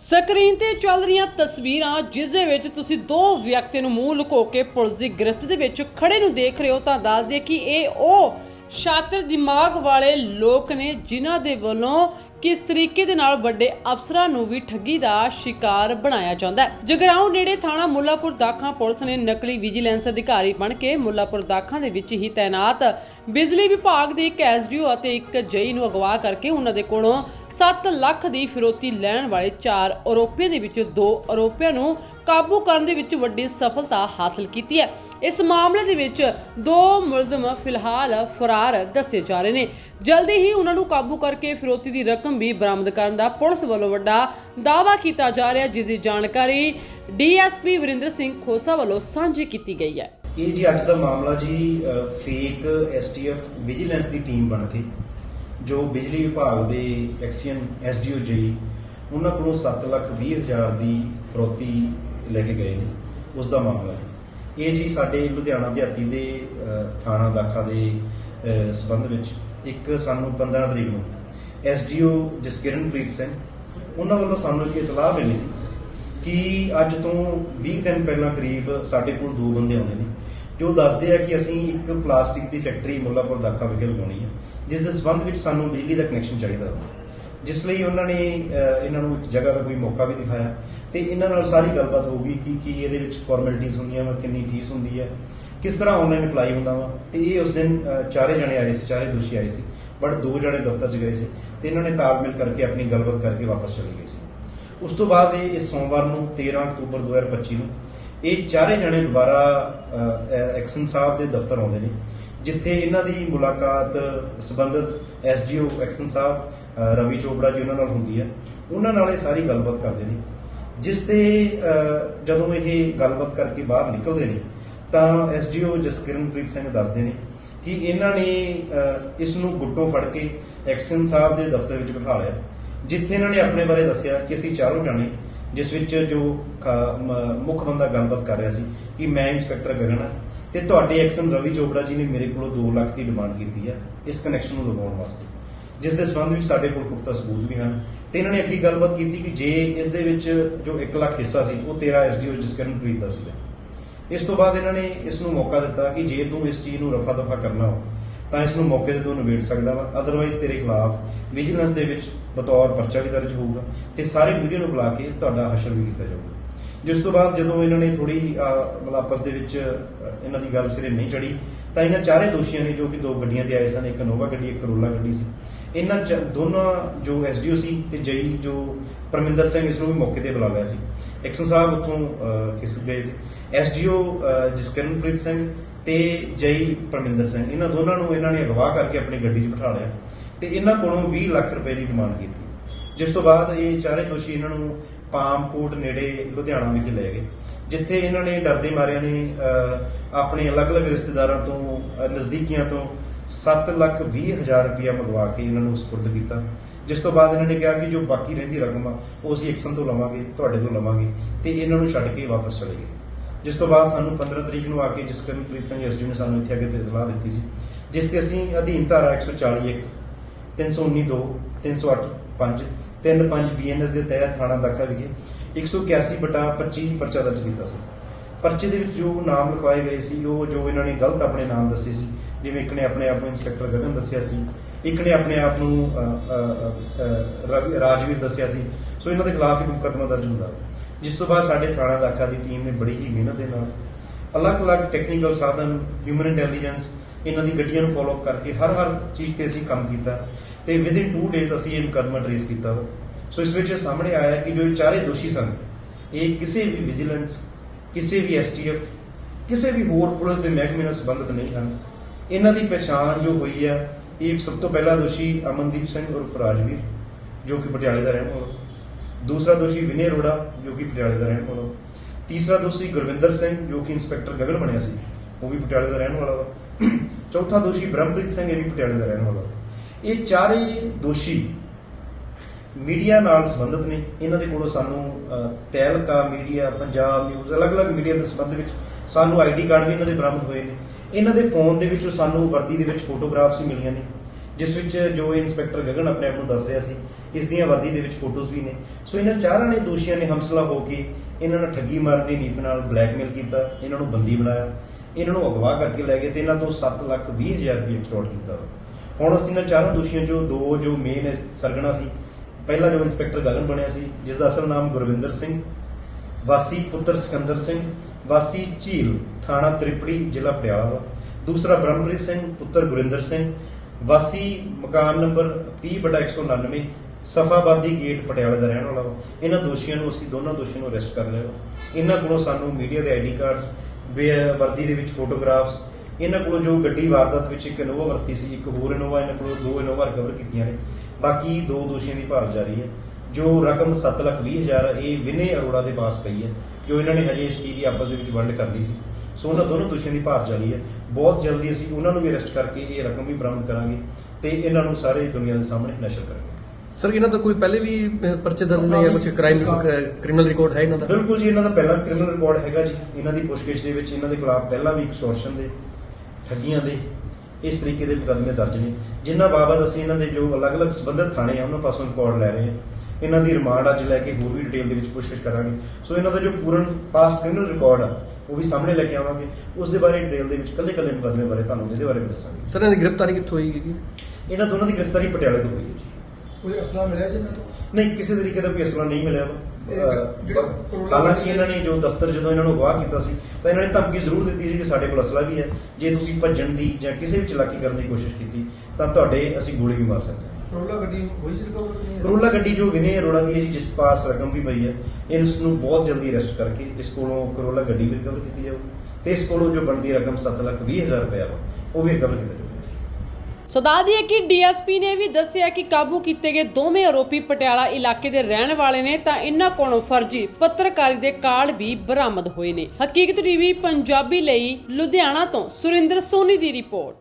Screen ਤੇ ਚੱਲ ਰਹੀਆਂ ਤਸਵੀਰਾਂ, ਜਿਸ ਦੇ ਵਿੱਚ ਤੁਸੀਂ ਦੋ ਵਿਅਕਤੀ ਨੂੰ ਮੂੰਹ ਲੁਕੋ ਕੇ ਪੁਲਿਸ ਦੀ ਗ੍ਰਿਫਤ ਦੇ ਵਿੱਚ ਖੜੇ ਨੂੰ ਦੇਖ ਰਹੇ ਹੋ, ਤਾਂ ਦੱਸ ਦਈਏ ਕਿ ਇਹ ਉਹ ਸ਼ਾਤਰ ਦਿਮਾਗ ਵਾਲੇ ਲੋਕ ਨੇ, ਜਿਨ੍ਹਾਂ ਦੇ ਵੱਲੋਂ ਕਿਸ ਤਰੀਕੇ ਦੇ ਨਾਲ ਵੱਡੇ ਅਫਸਰਾਂ ਨੂੰ ਵੀ ਠੱਗੀ ਦਾ ਸ਼ਿਕਾਰ ਬਣਾਇਆ ਜਾਂਦਾ ਹੈ। ਜਗਰਾਉਂ ਨੇੜੇ ਥਾਣਾ ਮੁੱਲਾਪੁਰ ਦਾਖਾਂ ਪੁਲਿਸ ਨੇ ਨਕਲੀ ਵਿਜੀਲੈਂਸ ਅਧਿਕਾਰੀ ਬਣ ਕੇ ਮੁੱਲਾਪੁਰ ਦਾਖਾਂ ਦੇ ਵਿੱਚ ਹੀ ਤਾਇਨਾਤ ਬਿਜਲੀ ਵਿਭਾਗ ਦੇ ਇੱਕ ਐਸਡੀਓ ਅਤੇ ਇੱਕ ਜਈ ਨੂੰ ਅਗਵਾ ਕਰਕੇ ਉਹਨਾਂ ਦੇ ਕੋਲੋਂ 7 ਲੱਖ ਦੀ ਫਿਰੋਤੀ ਲੈਣ ਵਾਲੇ 4 ਆਰੋਪੀਆਂ ਦੇ ਵਿੱਚ ਦੋ ਆਰੋਪੀਆਂ ਨੂੰ ਕਾਬੂ ਕਰਨ ਦੇ ਵਿੱਚ ਵੱਡੀ ਸਫਲਤਾ ਹਾਸਲ ਕੀਤੀ ਹੈ। ਇਸ ਮਾਮਲੇ ਦੇ ਵਿੱਚ ਦੋ ਮੁਲਜ਼ਮ ਫਿਲਹਾਲ ਫਰਾਰ ਦੱਸੇ ਜਾ ਰਹੇ ਨੇ। ਜਲਦੀ ਹੀ ਉਹਨਾਂ ਨੂੰ ਕਾਬੂ ਕਰਕੇ ਫਿਰੋਤੀ ਦੀ ਰਕਮ ਵੀ ਬਰਾਮਦ ਕਰਨ ਦਾ ਪੁਲਿਸ ਵੱਲੋਂ ਵੱਡਾ ਦਾਅਵਾ ਕੀਤਾ ਜਾ ਰਿਹਾ, ਜਿਸ ਦੀ ਜਾਣਕਾਰੀ ਡੀਐਸਪੀ ਵਰਿੰਦਰ ਸਿੰਘ ਖੋਸਾ ਵੱਲੋਂ ਸਾਂਝੀ ਕੀਤੀ ਗਈ ਹੈ। ਇਹ ਜੀ ਅੱਜ ਦਾ ਮਾਮਲਾ ਜੀ ਫੇਕ ਐਸਟੀਐਫ ਵਿਜੀਲੈਂਸ ਦੀ ਟੀਮ ਬਣ ਕੇ ਜੋ ਬਿਜਲੀ ਵਿਭਾਗ ਦੇ ਐਕਸੀਅਨ ਐਸਡੀਓ ਜੀ ਉਹਨਾਂ ਕੋਲੋਂ 7 ਲੱਖ 20 ਹਜ਼ਾਰ ਦੀ ਫਰੋਤੀ ਲੈ ਕੇ ਗਏ ਨੇ। ਉਸ ਦਾ ਮਾਮਲਾ ਹੈ। ਇਹ ਜੀ ਸਾਡੇ ਲੁਧਿਆਣਾ ਦਿਹਾਤੀ ਦੇ ਥਾਣਾ ਦਾਖਾ ਦੇ ਅਹ, ਸਬੰਧ ਵਿੱਚ ਇੱਕ ਸਾਨੂੰ 15 ਤਰੀਕ ਨੂੰ ਐਸਡੀਓ ਜਸਕਿਰਨਪ੍ਰੀਤ ਸਿੰਘ ਉਹਨਾਂ ਵੱਲੋਂ ਸਾਨੂੰ ਇੱਕ ਇਤਲਾਹ ਮਿਲੀ ਸੀ ਕਿ ਅੱਜ ਤੋਂ 20 ਦਿਨ ਪਹਿਲਾਂ ਕਰੀਬ ਸਾਡੇ ਕੋਲ ਦੋ ਬੰਦੇ ਆਉਂਦੇ ਨੇ। ਜੋ ਦੱਸਦੇ ਆ ਕਿ ਅਸੀਂ ਇੱਕ ਪਲਾਸਟਿਕ ਦੀ ਫੈਕਟਰੀ ਮੁੱਲਾਪੁਰ ਦਾਖਾ ਵਿਖੇ ਲਗਾਉਣੀ ਹੈ, ਜਿਸ ਦੇ ਸੰਬੰਧ ਵਿੱਚ ਸਾਨੂੰ ਬਿਜਲੀ ਦਾ ਕਨੈਕਸ਼ਨ ਚਾਹੀਦਾ ਵਾ ਜਿਸ ਲਈ ਉਹਨਾਂ ਨੇ ਇਹਨਾਂ ਨੂੰ ਇੱਕ ਜਗ੍ਹਾ ਦਾ ਕੋਈ ਮੌਕਾ ਵੀ ਦਿਖਾਇਆ ਤੇ ਇਹਨਾਂ ਨਾਲ ਸਾਰੀ ਗੱਲਬਾਤ ਹੋ ਗਈ ਕਿ ਕੀ ਇਹਦੇ ਵਿੱਚ ਫਾਰਮੈਲਿਟੀਆਂ ਹੁੰਦੀਆਂ ਵਾ, ਕਿੰਨੀ ਫੀਸ ਹੁੰਦੀ ਹੈ, ਕਿਸ ਤਰ੍ਹਾਂ ਆਨਲਾਈਨ ਅਪਲਾਈ ਹੁੰਦਾ ਵਾ। ਤੇ ਇਹ ਉਸ ਦਿਨ ਚਾਰੇ ਜਣੇ ਆਏ ਸੀ, ਚਾਰੇ ਦੋਸ਼ੀ ਆਏ ਸੀ, ਬਟ ਦੋ ਜਣੇ ਦਫ਼ਤਰ 'ਚ ਗਏ ਸੀ ਤੇ ਇਹਨਾਂ ਨੇ ਤਾਲਮੇਲ ਕਰਕੇ ਆਪਣੀ ਗੱਲਬਾਤ ਕਰਕੇ ਵਾਪਸ ਚਲੇ ਗਏ ਸੀ। ਉਸ ਤੋਂ ਬਾਅਦ ਇਹ ਇਸ ਸੋਮਵਾਰ ਨੂੰ 13 ਅਕਤੂਬਰ 2025 ਨੂੰ ਇਹ ਚਾਰੇ ਜਣੇ ਦੁਬਾਰਾ ਅਹ, ਐਕਸ਼ਨ ਸਾਹਿਬ ਦੇ ਦਫ਼ਤਰ ਆਉਂਦੇ ਨੇ ਜਿੱਥੇ ਇਹਨਾਂ ਦੀ ਮੁਲਾਕਾਤ ਸੰਬੰਧਿਤ ਐਸਜੀਓ ਐਕਸ਼ਨ ਸਾਹਿਬ ਰਵੀ ਚੋਪੜਾ ਜੀ ਉਹਨਾਂ ਨਾਲ ਹੁੰਦੀ ਹੈ। ਉਹਨਾਂ ਨਾਲ ਇਹ ਸਾਰੀ ਗੱਲਬਾਤ ਕਰਦੇ ਨੇ। ਜਿਸ ਤੇ ਜਦੋਂ ਇਹ ਗੱਲਬਾਤ ਕਰਕੇ ਬਾਹਰ ਨਿਕਲਦੇ ਨੇ ਤਾਂ ਐਸਡੀਓ ਜਸਕਿਰਨਪ੍ਰੀਤ ਸਿੰਘ ਦੱਸਦੇ ਨੇ ਕਿ ਇਹਨਾਂ ਨੇ ਇਸ ਨੂੰ ਗੁੱਟੋਂ ਫੜ ਕੇ ਐਕਸ਼ਨ ਸਾਹਿਬ ਦੇ ਦਫ਼ਤਰ ਵਿੱਚ ਬਿਠਾ ਲਿਆ ਜਿੱਥੇ ਇਹਨਾਂ ਨੇ ਆਪਣੇ ਬਾਰੇ ਦੱਸਿਆ ਕਿ ਅਸੀਂ ਚਾਰੋਂ ਜਾਣੇ ਜਿਸ ਵਿੱਚ ਜੋ ਮੁੱਖ ਬੰਦਾ ਗੱਲਬਾਤ ਕਰ ਰਿਹਾ ਸੀ ਕਿ ਮੈਂ ਇੰਸਪੈਕਟਰ ਗਗਨ ਹਾਂ ਤੇ ਤੁਹਾਡੇ ਐਕਸ਼ਨ ਰਵੀ ਚੋਪੜਾ ਜੀ ਨੇ ਮੇਰੇ ਕੋਲੋਂ 2 ਲੱਖ ਦੀ ਡਿਮਾਂਡ ਕੀਤੀ ਹੈ ਇਸ ਕਨੈਕਸ਼ਨ ਨੂੰ ਲਗਾਉਣ ਵਾਸਤੇ। ਜਿਸ ਦੇ ਸੰਬੰਧ ਵਿੱਚ ਸਾਡੇ ਕੋਲ ਪੁਖਤਾ ਸਬੂਤ ਵੀ ਹਨ ਤੇ ਇਹਨਾਂ ਨੇ ਅੱਗੇ ਗੱਲਬਾਤ ਕੀਤੀ ਕਿ ਜੇ ਇਸ ਦੇ ਵਿੱਚ ਜੋ 1 ਲੱਖ ਹਿੱਸਾ ਸੀ ਉਹ ਤੇਰਾ ਐਸਡੀਓ ਜਸਕਰਨਪ੍ਰੀਤ ਦਾ ਸੀਗਾ ਇਸ ਤੋਂ ਬਾਅਦ ਇਹਨਾਂ ਨੇ ਇਸ ਨੂੰ ਮੌਕਾ ਦਿੱਤਾ ਕਿ ਜੇ ਤੂੰ ਇਸ ਚੀਜ਼ ਨੂੰ ਰਫਾ ਦਫਾ ਕਰਨਾ ਹੋ ਤਾਂ ਇਸ ਨੂੰ ਮੌਕੇ ਤੇ ਤੂੰ ਨਿਬੇੜ ਸਕਦਾ ਵਾ। ਅਦਰਵਾਈਜ਼ ਤੇਰੇ ਖਿਲਾਫ ਵਿਜੀਲੈਂਸ ਦੇ ਵਿੱਚ ਬਤੌਰ ਪਰਚਾ ਵੀ ਦਰਜ ਹੋਊਗਾ ਤੇ ਸਾਰੇ ਵੀਡੀਓ ਨੂੰ ਬੁਲਾ ਕੇ ਤੁਹਾਡਾ ਹਸ਼ਰ ਵੀ ਕੀਤਾ ਜਾਊਗਾ। ਜਿਸ ਤੋਂ ਬਾਅਦ ਜਦੋਂ ਇਹਨਾਂ ਨੇ ਥੋੜੀ ਮਤਲਬ ਆਪਸ ਦੇ ਵਿੱਚ ਇਹਨਾਂ ਦੀ ਗੱਲ ਸਿਰੇ ਨਹੀਂ ਚੜੀ ਤਾਂ ਇਹਨਾਂ ਚਾਰੇ ਦੋਸ਼ੀਆਂ ਨੇ ਜੋ ਕਿ ਦੋ ਗੱਡੀਆਂ ਤੇ ਆਏ ਸਨ ਇੱਕ ਨੋਵਾ ਗੱਡੀ ਇੱਕ ਕਰੋਲਾ ਗੱਡੀ ਸੀ। ਇਹਨਾਂ ਚ ਦੋਨਾਂ ਜੋ ਐਸਡੀਓ ਸੀ ਤੇ ਜਈ ਜੋ ਪਰਮਿੰਦਰ ਸਿੰਘ ਇਸ ਨੂੰ ਵੀ ਮੌਕੇ ਤੇ ਬੁਲਾ ਲਿਆ ਸੀ। ਐਕਸ਼ਨ ਸਾਹਿਬ ਉੱਥੋਂ ਅਹ, ਖਿਸਕ ਗਏ ਸੀ। ਐਸਡੀਓ ਜਸਕਰਨਪ੍ਰੀਤ ਸਿੰਘ ਤੇ ਜਈ ਪਰਮਿੰਦਰ ਸਿੰਘ, ਇਹਨਾਂ ਦੋਨਾਂ ਨੂੰ ਇਹਨਾਂ ਨੇ ਅਗਵਾ ਕਰਕੇ ਆਪਣੀ ਗੱਡੀ 'ਚ ਬਿਠਾ ਲਿਆ ਤੇ ਇਹਨਾਂ ਕੋਲੋਂ 20 ਲੱਖ ਰੁਪਏ ਦੀ ਡਿਮਾਂਡ ਕੀਤੀ। ਜਿਸ ਤੋਂ ਬਾਅਦ ਇਹ ਚਾਰੇ ਦੋਸ਼ੀ ਇਹਨਾਂ ਨੂੰ ਪਾਮਕੋਟ ਨੇੜੇ ਲੁਧਿਆਣਾ ਵਿਖੇ ਲੈ ਗਏ, ਜਿੱਥੇ ਇਹਨਾਂ ਨੇ ਡਰਦੇ ਮਾਰਿਆਂ ਨੇ ਆਪਣੇ ਅਲੱਗ-ਅਲੱਗ ਰਿਸ਼ਤੇਦਾਰਾਂ ਤੋਂ ਨਜ਼ਦੀਕੀਆਂ ਤੋਂ 7 ਲੱਖ 20 ਹਜ਼ਾਰ ਰੁਪਇਆ ਮੰਗਵਾ ਕੇ ਇਹਨਾਂ ਨੂੰ ਸਪੁਰਦ ਕੀਤਾ। ਜਿਸ ਤੋਂ ਬਾਅਦ ਇਹਨਾਂ ਨੇ ਕਿਹਾ ਕਿ ਜੋ ਬਾਕੀ ਰਹਿੰਦੀ ਰਕਮ ਆ, ਉਹ ਅਸੀਂ ਐਕਸ਼ਨ ਤੋਂ ਲਵਾਂਗੇ, ਤੁਹਾਡੇ ਤੋਂ ਲਵਾਂਗੇ ਤੇ ਇਹਨਾਂ ਨੂੰ ਛੱਡ ਕੇ ਵਾਪਸ ਚਲੇ ਗਏ। ਜਿਸ ਤੋਂ ਬਾਅਦ ਸਾਨੂੰ 15 ਤਰੀਕ ਨੂੰ ਆ ਕੇ ਜਸਕਰਨਪ੍ਰੀਤ ਸਿੰਘ ਐਸਡੀ ਨੇ ਸਾਨੂੰ ਇੱਥੇ ਆ ਕੇ ਇਤਲਾਹ ਦਿੱਤੀ ਸੀ, ਜਿਸ ਤੇ ਅਸੀਂ ਅਧੀਨ ਧਾਰਾ 141 319 2 308 5 35 ਬੀਐਨਐਸ ਦੇ ਤਹਿਤ ਥਾਣਾ ਦਾਖਾ ਵਿਖੇ 181 ਬਟਾ 25 ਪਰਚਾ ਦਰਜ ਕੀਤਾ ਸੀ। ਪਰਚੇ ਦੇ ਵਿੱਚ ਜੋ ਨਾਮ ਲਿਖਵਾਏ ਗਏ ਸੀ, ਉਹ ਜੋ ਇਹਨਾਂ ਨੇ ਗਲਤ ਆਪਣੇ ਨਾਮ ਦੱਸੇ ਸੀ, ਜਿਵੇਂ ਇੱਕ ਨੇ ਆਪਣੇ ਆਪ ਨੂੰ ਇੰਸਪੈਕਟਰ ਗਗਨ ਦੱਸਿਆ ਸੀ, ਇੱਕ ਨੇ ਆਪਣੇ ਆਪ ਨੂੰ ਰਵੀ- ਰਾਜਵੀਰ ਦੱਸਿਆ ਸੀ ਸੋ ਇਹਨਾਂ ਦੇ ਖਿਲਾਫ ਇੱਕ ਮੁਕੱਦਮਾ ਦਰਜ ਹੁੰਦਾ ਜਿਸ ਤੋਂ ਬਾਅਦ ਸਾਡੇ ਥਾਣਾ ਇਲਾਕਾ ਦੀ ਟੀਮ ਨੇ ਬੜੀ ਹੀ ਮਿਹਨਤ ਦੇ ਨਾਲ ਅਲੱਗ-ਅਲੱਗ ਟੈਕਨੀਕਲ ਸਾਧਨ ਹਿਊਮਨ ਇੰਟੈਲੀਜੈਂਸ ਇਹਨਾਂ ਦੀ ਗੱਡੀਆਂ ਨੂੰ ਫਾਲੋ ਅਪ ਕਰਕੇ ਹਰ ਹਰ ਚੀਜ਼ ਤੇ ਅਸੀਂ ਕੰਮ ਕੀਤਾ ਤੇ ਵਿਦਿਨ 2 ਡੇਜ਼ ਅਸੀਂ ਇਹ ਮੁਕੱਦਮਾ ਟ੍ਰੇਸ ਕੀਤਾ ਵਾ। ਸੋ ਇਸ ਵਿੱਚ ਇਹ ਸਾਹਮਣੇ ਆਇਆ ਕਿ ਜੋ ਇਹ ਚਾਰੇ ਦੋਸ਼ੀ ਸਨ, ਇਹ ਕਿਸੇ ਵੀ ਵਿਜੀਲੈਂਸ ਕਿਸੇ ਵੀ ਐਸਟੀਐਫ ਕਿਸੇ ਵੀ ਹੋਰ ਪੁਲਿਸ ਦੇ ਮਹਿਕਮੇ ਨਾਲ ਸੰਬੰਧਿਤ ਨਹੀਂ ਹਨ ਇਹਨਾਂ ਦੀ ਪਛਾਣ ਜੋ ਹੋਈ ਹੈ ਇਹ ਸਭ ਤੋਂ ਪਹਿਲਾ ਦੋਸ਼ੀ ਅਮਨਦੀਪ ਸਿੰਘ ਉਰਫ ਰਾਜਵੀਰ, ਜੋ ਕਿ ਪਟਿਆਲੇ ਦਾ ਰਹਿਣ ਵਾਲਾ ਦੂਸਰਾ ਦੋਸ਼ੀ ਵਿਨੇ ਅਰੋੜਾ ਜੋ ਕਿ ਪਟਿਆਲੇ ਦਾ ਰਹਿਣ ਵਾਲਾ ਤੀਸਰਾ ਦੋਸ਼ੀ ਗੁਰਵਿੰਦਰ ਸਿੰਘ ਜੋ ਕਿ ਇੰਸਪੈਕਟਰ ਗਗਨ ਬਣਿਆ ਸੀ ਉਹ ਵੀ ਪਟਿਆਲੇ ਦਾ ਰਹਿਣ ਵਾਲਾ ਵਾ। ਚੌਥਾ ਦੋਸ਼ੀ ਬ੍ਰਹਮਪ੍ਰੀਤ ਸਿੰਘ ਇਹ ਵੀ ਪਟਿਆਲੇ ਦਾ ਰਹਿਣ ਵਾਲਾ ਇਹ ਚਾਰੇ ਦੋਸ਼ੀ ਮੀਡੀਆ ਨਾਲ ਸੰਬੰਧਿਤ ਨੇ। ਇਹਨਾਂ ਦੇ ਕੋਲੋਂ ਸਾਨੂੰ ਅਹ, ਤਹਿਲਕਾ ਮੀਡੀਆ ਪੰਜਾਬ ਨਿਊਜ਼ ਅਲੱਗ-ਅਲੱਗ ਮੀਡੀਆ ਦੇ ਸੰਬੰਧ ਵਿੱਚ ਸਾਨੂੰ ਆਈਡੀ ਕਾਰਡ ਵੀ ਇਹਨਾਂ ਦੇ ਬਰਾਮਦ ਹੋਏ ਨੇ। ਇਹਨਾਂ ਦੇ ਫੋਨ ਦੇ ਵਿੱਚੋਂ ਸਾਨੂੰ ਵਰਦੀ ਦੇ ਵਿੱਚ ਫੋਟੋਗ੍ਰਾਫਸ ਮਿਲੀਆਂ ਨੇ। ਜਿਸ ਵਿੱਚ ਜੋ ਇੰਸਪੈਕਟਰ ਗਗਨ ਆਪਣੇ ਆਪ ਨੂੰ ਦੱਸ ਰਿਹਾ ਸੀ, ਇਸ ਦੀਆਂ ਵਰਦੀ ਦੇ ਵਿੱਚ ਫੋਟੋਜ਼ ਵੀ ਨੇ। ਸੋ ਇਹਨਾਂ ਚਾਰਾਂ ਨੇ ਦੋਸ਼ੀਆਂ ਨੇ ਹਮਸਲਾ ਹੋ ਕੇ ਇਹਨਾਂ ਨੂੰ ਠੱਗੀ ਮਾਰਨ ਦੀ ਨੀਤ ਨਾਲ ਬਲੈਕਮੇਲ ਕੀਤਾ, ਇਹਨਾਂ ਨੂੰ ਬੰਦੀ ਬਣਾਇਆ, ਇਹਨਾਂ ਨੂੰ ਅਗਵਾ ਕਰਕੇ ਲੈ ਗਏ ਤੇ ਇਹਨਾਂ ਤੋਂ 7 ਲੱਖ 20 ਹਜ਼ਾਰ ਰੁਪਏ ਐਕਸਟੋਰਟ ਕੀਤਾ। ਹੁਣ ਅਸੀਂ ਇਹਨਾਂ ਚਾਰਾਂ ਦੋਸ਼ੀਆਂ ਚੋਂ ਦੋ ਜੋ ਮੇਨ ਸਰਗਣਾ ਸੀ, ਪਹਿਲਾ ਜੋ ਇੰਸਪੈਕਟਰ ਗਗਨ ਬਣਿਆ ਸੀ, ਜਿਸ ਦਾ ਅਸਲ ਨਾਮ ਗੁਰਵਿੰਦਰ ਸਿੰਘ, ਵਾਸੀ ਪੁੱਤਰ ਸਿਕੰਦਰ ਸਿੰਘ, ਵਾਸੀ ਝੀਲ, ਥਾਣਾ ਤ੍ਰਿਪੜੀ, ਜ਼ਿਲ੍ਹਾ ਪਟਿਆਲਾ ਵਾ ਦੂਸਰਾ ਬ੍ਰਹਮਪ੍ਰੀਤ ਸਿੰਘ, ਪੁੱਤਰ ਗੁਰਿੰਦਰ ਸਿੰਘ ਵਾਸੀ ਮਕਾਨ ਨੰਬਰ 30/199 ਸਫਾਬਾਦੀ ਗੇਟ ਪਟਿਆਲਾ ਦਾ ਰਹਿਣ ਵਾਲਾ ਵਾ ਇਹਨਾਂ ਦੋਸ਼ੀਆਂ ਨੂੰ ਅਸੀਂ ਦੋਨਾਂ ਦੋਸ਼ੀਆਂ ਨੂੰ ਅਰੈਸਟ ਕਰ ਲਿਆ। ਵਾ ਇਹਨਾਂ ਕੋਲੋਂ ਸਾਨੂੰ ਮੀਡੀਆ ਦੇ ਆਈਡੀ ਕਾਰਡਸ, ਬੇ- ਵਰਦੀ ਦੇ ਵਿੱਚ ਫੋਟੋਗ੍ਰਾਫਸ, ਇਹਨਾਂ ਕੋਲੋਂ ਜੋ ਗੱਡੀ ਵਾਰਦਾਤ ਵਿੱਚ ਇੱਕ ਇਨੋਵਾ ਵਰਤੀ ਸੀ, ਇੱਕ ਹੋਰ ਇਨੋਵਾ ਇਹਨਾਂ ਕੋਲੋਂ ਦੋ ਇਨੋਵਾ ਰਿਕਵਰ ਕੀਤੀਆਂ ਨੇ। ਬਾਕੀ ਦੋ ਦੋਸ਼ੀਆਂ ਦੀ ਭਾਲ ਜਾਰੀ ਹੈ। ਜੋ ਰਕਮ 7 ਲੱਖ 20 ਹਜ਼ਾਰ, ਇਹ ਵਿਨੇ ਅਰੋੜਾ ਦੇ ਪਾਸ ਪਈ ਹੈ, ਜੋ ਇਹਨਾਂ ਨੇ ਹਜੇ ਇਸ ਚੀਜ਼ ਦੀ ਆਪਸ ਦੇ ਵਿੱਚ ਵੰਡ ਕਰ ਲਈ ਸੀ। ਸੋ ਉਹਨਾਂ ਦੋਨੋਂ ਦੋਸ਼ੀਆਂ ਦੀ ਭਾਲ ਜਾਰੀ ਹੈ। ਬਹੁਤ ਜਲਦੀ ਅਸੀਂ ਉਹਨਾਂ ਨੂੰ ਵੀ ਅਰੈਸਟ ਕਰਕੇ ਇਹ ਰਕਮ ਵੀ ਬਰਾਮਦ ਕਰਾਂਗੇ ਤੇ ਇਹਨਾਂ ਨੂੰ ਸਾਰੇ ਦੁਨੀਆ ਦੇ ਸਾਹਮਣੇ ਨਸ਼ਰ ਕਰਾਂਗੇ। ਸਰ ਇਹਨਾਂ ਦਾ ਕੋਈ ਪਹਿਲੇ ਵੀ ਪਰਚੇ ਦਰਜ ਨੇ ਜਾਂ ਕੁਝ ਕ੍ਰਾਈਮ ਕ੍ਰਿਮੀਨਲ ਰਿਕਾਰਡ ਹੈ ਇਹਨਾਂ ਦਾ? ਬਿਲਕੁਲ ਜੀ ਇਹਨਾਂ ਦਾ ਪਹਿਲਾ ਕ੍ਰਿਮੀਨਲ ਰਿਕਾਰਡ ਹੈਗਾ ਜੀ। ਇਹਨਾਂ ਦੀ ਪੁੱਛਗਿੱਛ ਦੇ ਵਿੱਚ ਇਹਨਾਂ ਦੇ ਖਿਲਾਫ ਪਹਿਲਾਂ ਵੀ ਐਕਸਟੋਰਸ਼ਨ ਦੇ ਠੱਗੀਆਂ ਦੇ ਇਸ ਤਰੀਕੇ ਦੇ ਮੁਕੱਦਮੇ ਦਰਜ ਨੇ। ਜਿਨ੍ਹਾਂ ਬਾਬਤ ਅਸੀਂ ਇਹਨਾਂ ਦੇ ਜੋ ਅਲੱਗ-ਅਲੱਗ ਸੰਬੰਧਿਤ ਥਾਣੇ ਆ ਉਹਨਾਂ ਪਾਸੋਂ ਰਿਕਾਰਡ ਲੈ ਰਹੇ ਹਾਂ। ਇਹਨਾਂ ਦੀ ਰਿਮਾਂਡ ਅੱਜ ਲੈ ਕੇ ਹੋਰ ਵੀ ਡਿਟੇਲ ਦੇ ਵਿੱਚ ਪੁੱਛਗਿੱਛ ਕਰਾਂਗੇ। ਸੋ ਇਹਨਾਂ ਦਾ ਜੋ ਪੂਰਨ ਪਾਸਟ ਕ੍ਰਿਮੀਨਲ ਰਿਕਾਰਡ ਆ ਉਹ ਵੀ ਸਾਹਮਣੇ ਲੈ ਕੇ ਆਵਾਂਗੇ। ਉਸ ਦੇ ਬਾਰੇ ਡਿਟੇਲ ਦੇ ਵਿੱਚ ਕੱਲੇ-ਕੱਲੇ ਮੁਕੱਦਮੇ ਬਾਰੇ ਤੁਹਾਨੂੰ ਇਹਦੇ ਬਾਰੇ ਵੀ ਦੱਸਾਂਗੇ। ਸਰ ਇਹਨਾਂ ਦੀ ਗ੍ਰਿਫਤਾਰੀ ਕਿੱਥੋਂ ਹੋਈ ਗਈ ਇਹਨਾਂ ਦੋਨਾਂ ਦੀ ਗ੍ਰਿਫਤਾਰੀ ਪਟਿਆਲੇ ਤੋਂ ਹੋਈ ਹੈ ਜੀ। ਕੋਈ ਅਸਲਾ ਮਿਲਿਆ ਜੀ ਇਹਨਾਂ ਤੋਂ? ਨਹੀਂ ਕਿਸੇ ਤਰੀਕੇ ਦਾ ਕੋਈ ਅਸਲਾ ਨਹੀਂ ਮਿਲਿਆ। ਵਾ ਹਾਲਾਂਕਿ ਇਹਨਾਂ ਨੇ ਜੋ ਦਫ਼ਤਰ ਜਦੋਂ ਇਹਨਾਂ ਨੂੰ ਅਗਵਾ ਕੀਤਾ ਸੀ ਤਾਂ ਇਹਨਾਂ ਨੇ ਧਮਕੀ ਜ਼ਰੂਰ ਦਿੱਤੀ ਸੀ ਕਿ ਸਾਡੇ ਕੋਲ ਅਸਲਾ ਵੀ ਹੈ। ਜੇ ਤੁਸੀਂ ਭੱਜਣ ਦੀ ਜਾਂ ਕਿਸੇ ਵੀ ਚਲਾਕੀ ਕਰਨ ਦੀ ਕੋਸ਼ਿਸ਼ ਕੀਤੀ ਤਾਂ ਤੁਹਾਡੇ ਅਸੀਂ ਗੋਲੀ ਵੀ ਮਾਰ ਸਕਦੇ ਹਾਂ। ਕਰੋਲਾ ਗੱਡੀ ਹੋਈ ਜੀ ਰਿਕਵਰ ਨਹੀਂ ਕਰੋਲਾ ਗੱਡੀ ਜੋ ਵਿਨੇ ਅਰੋੜਾ ਦੀ ਹੈ ਜੀ ਜਿਸ ਪਾਸ ਰਕਮ ਵੀ ਪਈ ਹੈ ਇਸ ਨੂੰ ਬਹੁਤ ਜਲਦੀ ਅਰੈਸਟ ਕਰਕੇ ਇਸ ਕੋਲੋਂ ਕਰੋਲਾ ਗੱਡੀ ਵੀ ਰਿਕਵਰ ਕੀਤੀ ਜਾਊਗੀ ਤੇ ਇਸ ਕੋਲੋਂ ਜੋ ਬਣਦੀ ਰਕਮ 7 ਲੱਖ 20 ਹਜ਼ਾਰ ਰੁਪਏ ਵਾ ਉਹ ਵੀ ਰਿਕਵਰ ਕੀਤਾ ਜਾਊਗਾ। ਸੋ ਦੱਸ ਦਈਏ ਕਿ ਡੀਐਸਪੀ ਨੇ ਵੀ ਦੱਸਿਆ ਕਿ ਕਾਬੂ ਕੀਤੇ ਗਏ ਦੋਵੇਂ ਆਰੋਪੀ ਪਟਿਆਲਾ ਇਲਾਕੇ ਦੇ ਰਹਿਣ ਵਾਲੇ ਨੇ ਤਾਂ ਇਹਨਾਂ ਕੋਲੋਂ ਫਰਜ਼ੀ ਪੱਤਰਕਾਰੀ ਦੇ ਕਾਰਡ ਵੀ ਬਰਾਮਦ ਹੋਏ ਨੇ। ਹਕੀਕਤ ਟੀਵੀ ਪੰਜਾਬੀ ਲਈ ਲੁਧਿਆਣਾ ਤੋਂ ਸੁਰਿੰਦਰ ਸੋਨੀ ਦੀ ਰਿਪੋਰਟ।